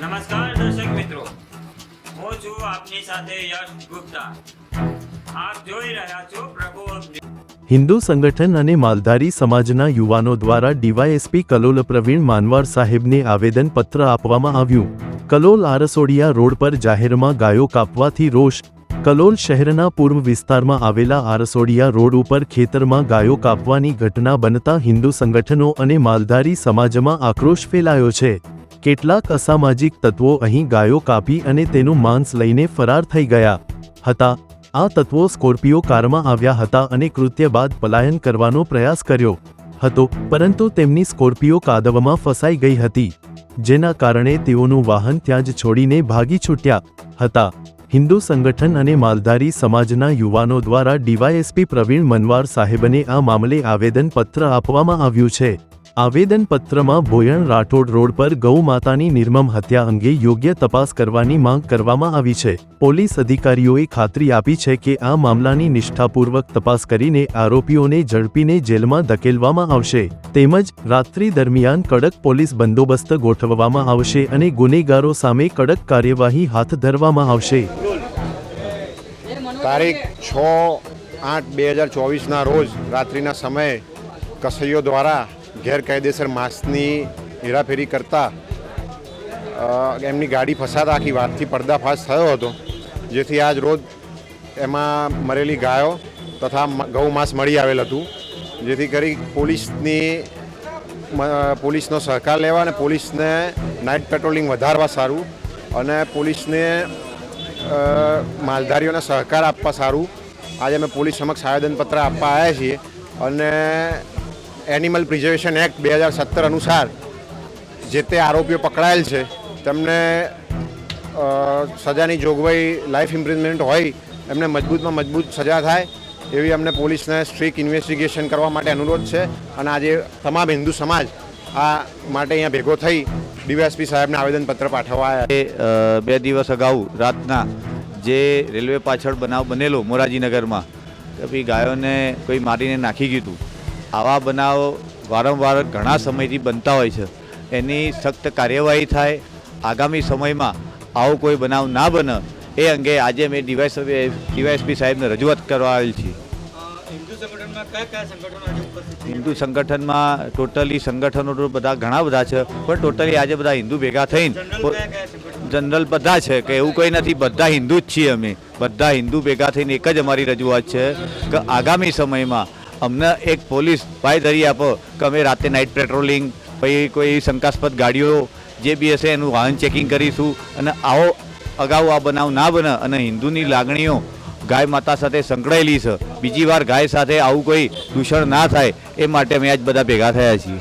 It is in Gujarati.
નમસ્કાર દર્શક મિત્રો. હું છું આપની સાથે યશ ગુપ્તા. આપ જોઈ રહ્યા છો પ્રભુ હિન્દુ સંગઠન અને માલધારી સમાજના યુવાનો દ્વારા ડીવાયએસપી કલોલ પ્રવીણ માનવાર સાહેબને આવેદનપત્ર આપવામાં આવ્યું. કલોલ આરસોડિયા રોડ પર જાહેરમાં ગાયો કાપવાથી રોષ કલોલ શહેરના પૂર્વ વિસ્તારમાં આવેલા આરસોડિયા રોડ ઉપર ખેતરમાં ગાયો કાપવાની ઘટના બનતા હિન્દુ સંગઠનો અને માલધારી સમાજમાં આક્રોશ ફેલાયો છે. કેટલાક અસામાજિક તત્વો અહીં ગાયો કાપી અને તેનું માંસ લઈને ફરાર થઈ ગયા હતા. આ તત્વો સ્કોર્પિયો કારમાં આવ્યા હતા અને કૃત્ય બાદ પલાયન કરવાનો પ્રયાસ કર્યો હતો, પરંતુ તેમની સ્કોર્પિયો કાદવમાં ફસાઈ ગઈ હતી, જેના કારણે તેઓનું વાહન ત્યાં જ છોડીને ભાગી છૂટ્યા હતા. હિન્દુ સંગઠન અને માલધારી સમાજના યુવાનો દ્વારા ડીવાયએસપી પ્રવીણ મનવાર સાહેબને આ મામલે આવેદનપત્ર આપવામાં આવ્યું છે. આવેદનપત્રમાં ભોયણ રાઠોડ રોડ પર ગૌ માતાની નિર્મમ હત્યા અંગે યોગ્ય તપાસ કરવાની માંગ કરવામાં આવી છે. પોલીસ અધિકારીઓએ ખાતરી આપી છે કે આ મામલાની નિષ્ઠાપૂર્વક તપાસ કરીને આરોપીઓને ઝડપીને જેલમાં ધકેલવામાં આવશે. તેમજ રાત્રિ દરમિયાન કડક પોલીસ બંદોબસ્ત ગોઠવવામાં આવશે અને ગુનેગારો સામે કડક કાર્યવાહી હાથ ધરવામાં આવશે. તારીખ છ આઠ બે હજાર ચોવીસના રોજ રાત્રિના સમયે કસૈયો દ્વારા ગેરકાયદેસર માસ્કની હેરાફેરી કરતા એમની ગાડી ફસાદ આખી વાતથી પર્દાફાશ થયો હતો, જેથી આજ રોજ એમાં મરેલી ગાયો તથા ગૌ માંસ મળી આવેલ હતું, જેથી કરી પોલીસની પોલીસનો સહકાર લેવા અને પોલીસને નાઇટ પેટ્રોલિંગ વધારવા સારું અને પોલીસને માલધારીઓને સહકાર આપવા સારું. આજે અમે પોલીસ સમક્ષ આવેદનપત્ર આપવા આવ્યા છીએ અને એનિમલ પ્રિઝર્વેશન એક્ટ બે હજાર સત્તર અનુસાર જે તે આરોપીઓ પકડાયેલ છે, તેમને સજાની જોગવાઈ લાઈફ ઇમ્પ્રિઝમેન્ટ હોય, એમને મજબૂતમાં મજબૂત સજા થાય, એવી અમને પોલીસને સ્ટ્રીક ઇન્વેસ્ટિગેશન કરવા માટે અનુરોધ છે અને આજે તમામ હિન્દુ સમાજ આ માટે અહીંયા ભેગો થઈ ડીવાયએસપી સાહેબને આવેદનપત્ર પાઠવવા આવ્યા બે દિવસ અગાઉ રાતના જે રેલવે પાછળ બનાવ બનેલો મોરાજીનગરમાં કે ભાઈ ગાયોને કોઈ મારીને નાખી ગયું હતું. આવા બનાવો વારંવાર ઘણા સમયથી બનતા હોય છે. એની સખ્ત કાર્યવાહી થાય. આગામી સમયમાં આવો કોઈ બનાવ ના બને. એ અંગે આજે મેં ડીવાયસ ડીવાયએસપી સાહેબને રજૂઆત કરવા આવેલ છીએ. હિન્દુ સંગઠનમાં ટોટલી સંગઠનો તો બધા ઘણા બધા છે. પણ ટોટલી આજે બધા હિન્દુ ભેગા થઈને જનરલ બધા છે કે એવું કંઈ નથી. બધા હિન્દુ જ છીએ અમે. બધા હિન્દુ ભેગા થઈને એક જ અમારી રજૂઆત છે કે આગામી સમયમાં અમને એક પોલીસ ભાઈ ધરી આપો કે અમે રાતે નાઇટ પેટ્રોલિંગ પછી કોઈ શંકાસ્પદ ગાડીઓ જે બી હશે એનું વાહન ચેકિંગ કરીશું અને આવો અગાઉ આ બનાવ ના બને અને હિન્દુની લાગણીઓ ગાય માતા સાથે સંકળાયેલી છે. બીજી વાર ગાય સાથે આવું કોઈ દૂષણ ના થાય એ માટે અમે આજ બધા ભેગા થયા છીએ.